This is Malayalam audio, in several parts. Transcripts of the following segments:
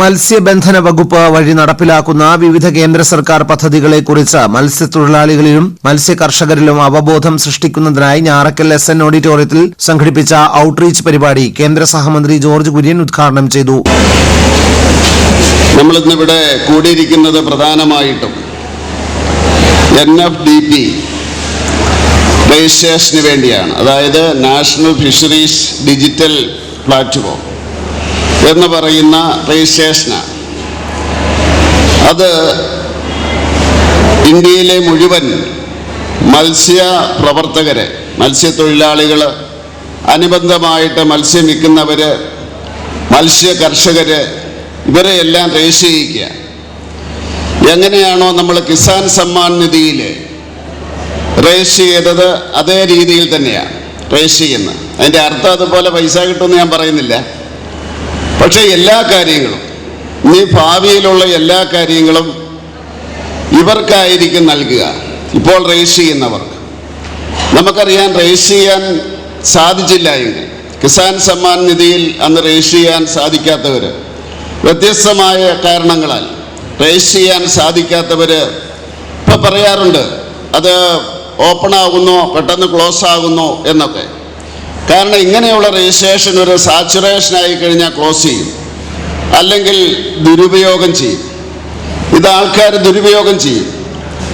മത്സ്യബന്ധന വകുപ്പ് വഴി നടപ്പിലാക്കുന്ന വിവിധ കേന്ദ്ര സർക്കാർ പദ്ധതികളെക്കുറിച്ച് മത്സ്യത്തൊഴിലാളികളിലും മത്സ്യകർഷകരിലും അവബോധം സൃഷ്ടിക്കുന്നതിനായി ഞാറക്കൽ എസ് എൻ ഓഡിറ്റോറിയത്തിൽ സംഘടിപ്പിച്ച ഔട്ട്റീച്ച് പരിപാടി കേന്ദ്ര സഹമന്ത്രി ജോർജ് കുര്യൻ ഉദ്ഘാടനം ചെയ്തു. നമ്മളിന്നിവിടെ കൂടിയിരിക്കുന്നത് പ്രധാനമായിട്ടും എൻ എഫ് ഡി പി രജിസ്ട്രേഷന് വേണ്ടിയാണ്. അതായത് നാഷണൽ ഫിഷറീസ് ഡിജിറ്റൽ പ്ലാറ്റ്ഫോം. എന്ന് പറയുന്ന രജിസ്ട്രേഷനാണ് അത് ഇന്ത്യയിലെ മുഴുവൻ മത്സ്യ പ്രവർത്തകരെ മത്സ്യത്തൊഴിലാളികൾ അനുബന്ധമായിട്ട് മത്സ്യം വിൽക്കുന്നവർ മത്സ്യ കർഷകർ ഇവരെ എല്ലാം രജിസ്റ്റർ ചെയ്യിക്കുക എങ്ങനെയാണോ നമ്മൾ കിസാൻ സമ്മാൻ നിധിയിൽ രജിസ്റ്റർ ചെയ്തത് അതേ രീതിയിൽ തന്നെയാണ് രജിസ്റ്റർ ചെയ്യുന്നത്. അതിന്റെ അർത്ഥം അതുപോലെ പൈസ കിട്ടുമെന്ന് ഞാൻ പറയുന്നില്ല. പക്ഷേ എല്ലാ കാര്യങ്ങളും നീ ഭാവിയിലുള്ള എല്ലാ കാര്യങ്ങളും ഇവർക്കായിരിക്കും നൽകുക. ഇപ്പോൾ രജിസ്റ്റർ ചെയ്യുന്നവർക്ക് നമുക്കറിയാൻ രജിസ്റ്റർ ചെയ്യാൻ സാധിച്ചില്ല എങ്കിൽ കിസാൻ സമ്മാൻ നിധിയിൽ അന്ന് രജിസ്റ്റർ ചെയ്യാൻ സാധിക്കാത്തവർ വ്യത്യസ്തമായ കാരണങ്ങളാൽ രജിസ്റ്റർ ചെയ്യാൻ സാധിക്കാത്തവർ ഇപ്പം പറയാറുണ്ട് അത് ഓപ്പൺ പെട്ടെന്ന് ക്ലോസ് ആകുന്നു എന്നൊക്കെ. കാരണം ഇങ്ങനെയുള്ള രജിസ്ട്രേഷൻ ഒരു സാച്ചുറേഷൻ ആയി കഴിഞ്ഞാൽ ക്ലോസ് ചെയ്യും. അല്ലെങ്കിൽ ദുരുപയോഗം ചെയ്യും. ഇത് ആൾക്കാർ ദുരുപയോഗം ചെയ്യും.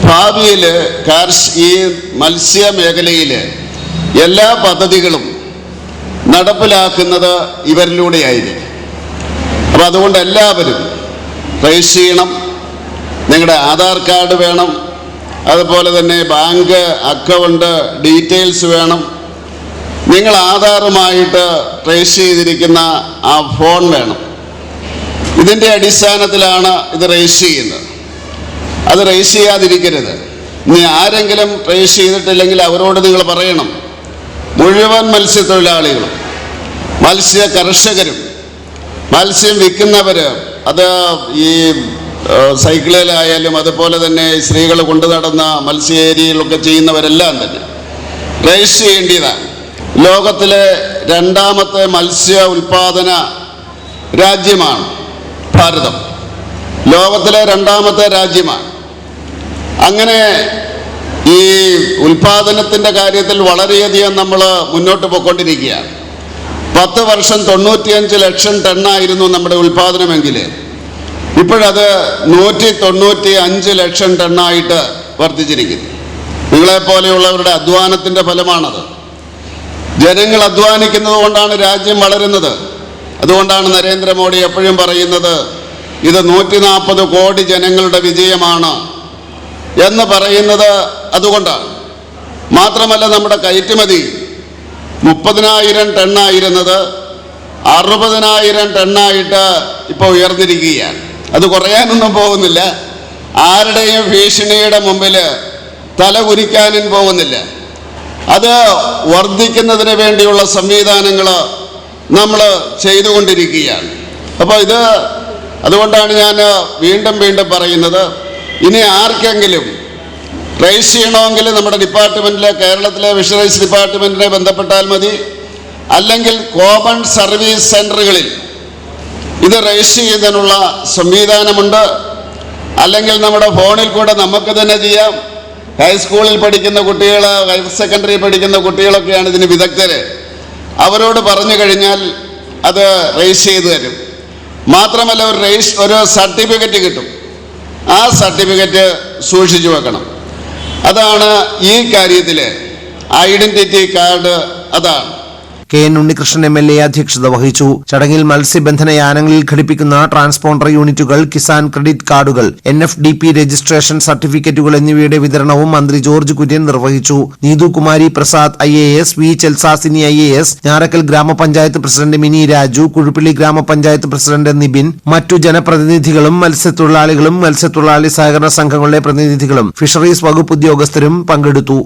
ഭാവിയിൽ കാർഷ് ഈ മത്സ്യ മേഖലയിൽ എല്ലാ പദ്ധതികളും നടപ്പിലാക്കുന്നത് ഇവരിലൂടെയായിരിക്കും അപ്പം അതുകൊണ്ട് എല്ലാവരും രജിസ്റ്റർ ചെയ്യണം. നിങ്ങളുടെ ആധാർ കാർഡ് വേണം. അതുപോലെ തന്നെ ബാങ്ക് അക്കൗണ്ട് ഡീറ്റെയിൽസ് വേണം. നിങ്ങൾ ആധാറുമായിട്ട് ട്രേസ് ചെയ്തിരിക്കുന്ന ആ ഫോൺ വേണം. ഇതിന്റെ അടിസ്ഥാനത്തിലാണ് ഇത് രജിസ്റ്റർ ചെയ്യുന്നത്. അത് രജിസ്റ്റർ ചെയ്യാതിരിക്കരുത്. ഇനി ആരെങ്കിലും രജിസ്റ്റർ ചെയ്തിട്ടില്ലെങ്കിൽ അവരോട് നിങ്ങൾ പറയണം. മുഴുവൻ മത്സ്യത്തൊഴിലാളികളും മത്സ്യ കർഷകരും മത്സ്യം വിൽക്കുന്നവർ അത് ഈ സൈക്കിളിലായാലും അതുപോലെ തന്നെ സ്ത്രീകൾ കൊണ്ടു നടന്ന മത്സ്യ ഏരിയയിലൊക്കെ ചെയ്യുന്നവരെല്ലാം തന്നെ രജിസ്റ്റർ ചെയ്യേണ്ടതാണ്. ലോകത്തിലെ രണ്ടാമത്തെ മത്സ്യ ഉൽപാദന രാജ്യമാണ് ഭാരതം. ലോകത്തിലെ രണ്ടാമത്തെ രാജ്യമാണ്. അങ്ങനെ ഈ ഉൽപാദനത്തിന്റെ കാര്യത്തിൽ വളരെയധികം നമ്മൾ മുന്നോട്ട് പോയിക്കൊണ്ടിരിക്കുകയാണ്. പത്ത് വർഷം തൊണ്ണൂറ്റിയഞ്ച് ലക്ഷം ടണ്ണായിരുന്നു നമ്മുടെ ഉൽപാദനമെങ്കിൽ ഇപ്പോഴത് നൂറ്റി തൊണ്ണൂറ്റി അഞ്ച് ലക്ഷം ടണ്ണായിട്ട് വർദ്ധിച്ചിരിക്കുന്നു. നിങ്ങളെപ്പോലെയുള്ളവരുടെ അധ്വാനത്തിന്റെ ഫലമാണത്. ജനങ്ങൾ അധ്വാനിക്കുന്നത് കൊണ്ടാണ് രാജ്യം വളരുന്നത്. അതുകൊണ്ടാണ് നരേന്ദ്രമോദി എപ്പോഴും പറയുന്നത് ഇത് നൂറ്റി നാൽപ്പത് കോടി ജനങ്ങളുടെ വിജയമാണ് എന്ന് പറയുന്നത് അതുകൊണ്ടാണ്. മാത്രമല്ല നമ്മുടെ കയറ്റുമതി മുപ്പതിനായിരം ടണ്ണായിരുന്നത് അറുപതിനായിരം ടണ്ണായിട്ട് ഇപ്പോൾ ഉയർന്നിരിക്കുകയാണ്. അത് കുറയാനൊന്നും പോകുന്നില്ല. ആരുടെയും ഭീഷണിയുടെ മുമ്പിൽ തല കുരിക്കാനും പോകുന്നില്ല. അത് വർദ്ധിക്കുന്നതിന് വേണ്ടിയുള്ള സംവിധാനങ്ങൾ നമ്മൾ ചെയ്തുകൊണ്ടിരിക്കുകയാണ്. അപ്പോൾ ഇത് അതുകൊണ്ടാണ് ഞാൻ വീണ്ടും വീണ്ടും പറയുന്നത് ഇനി ആർക്കെങ്കിലും റേസ് ചെയ്യണമെങ്കിൽ നമ്മുടെ ഡിപ്പാർട്ട്മെന്റിലെ കേരളത്തിലെ ഫിഷറീസ് ഡിപ്പാർട്ട്മെന്റിനെ ബന്ധപ്പെട്ടാൽ മതി. അല്ലെങ്കിൽ കോമൺ സർവീസ് സെന്ററുകളിൽ ഇത് രജിസ്റ്റർ ചെയ്യുന്നതിനുള്ള സംവിധാനമുണ്ട്. അല്ലെങ്കിൽ നമ്മുടെ ഫോണിൽ കൂടെ നമുക്ക് തന്നെ ചെയ്യാം. ഹൈസ്കൂളിൽ പഠിക്കുന്ന കുട്ടികൾ ഹയർ സെക്കൻഡറി പഠിക്കുന്ന കുട്ടികളൊക്കെയാണ് ഇതിന് വിദഗ്ധര്. അവരോട് പറഞ്ഞു കഴിഞ്ഞാൽ അത് രജിസ്റ്റർ ചെയ്തു തരും. മാത്രമല്ല ഒരു രജിസ് ഒരു സർട്ടിഫിക്കറ്റ് കിട്ടും. ആ സർട്ടിഫിക്കറ്റ് സൂക്ഷിച്ചു വെക്കണം. അതാണ് ഈ കാര്യത്തിലെ ഐഡന്റിറ്റി കാർഡ് അതാണ്. K N Unnikrishnan M L A അധ്യക്ഷത വഹിച്ചു. ചടങ്ങിൽ മത്സ്യബന്ധന യാനങ്ങളിൽ ഘടിപ്പിക്കുന്ന ട്രാൻസ്പോണ്ടർ യൂണിറ്റുകൾ കിസാൻ ക്രെഡിറ്റ് കാർഡുകൾ N F D P registration സർട്ടിഫിക്കറ്റുകൾ എന്നിവയുടെ വിതരണവും മന്ത്രി ജോർജ് കുര്യൻ നിർവഹിച്ചു. Neethu Kumari Prasad I A S V Chelsasini I A S Njarakkal ഗ്രാമപഞ്ചായത്ത് പ്രസിഡന്റ് മിനി രാജു കുഴുപ്പിള്ളി ഗ്രാമപഞ്ചായത്ത് പ്രസിഡന്റ് നിബിൻ മറ്റു ജനപ്രതിനിധികളും മത്സ്യത്തൊഴിലാളികളും മത്സ്യത്തൊഴിലാളി സഹകരണ സംഘങ്ങളുടെ പ്രതിനിധികളും ഫിഷറീസ് വകുപ്പ് ഉദ്യോഗസ്ഥരും പങ്കെടുത്തു.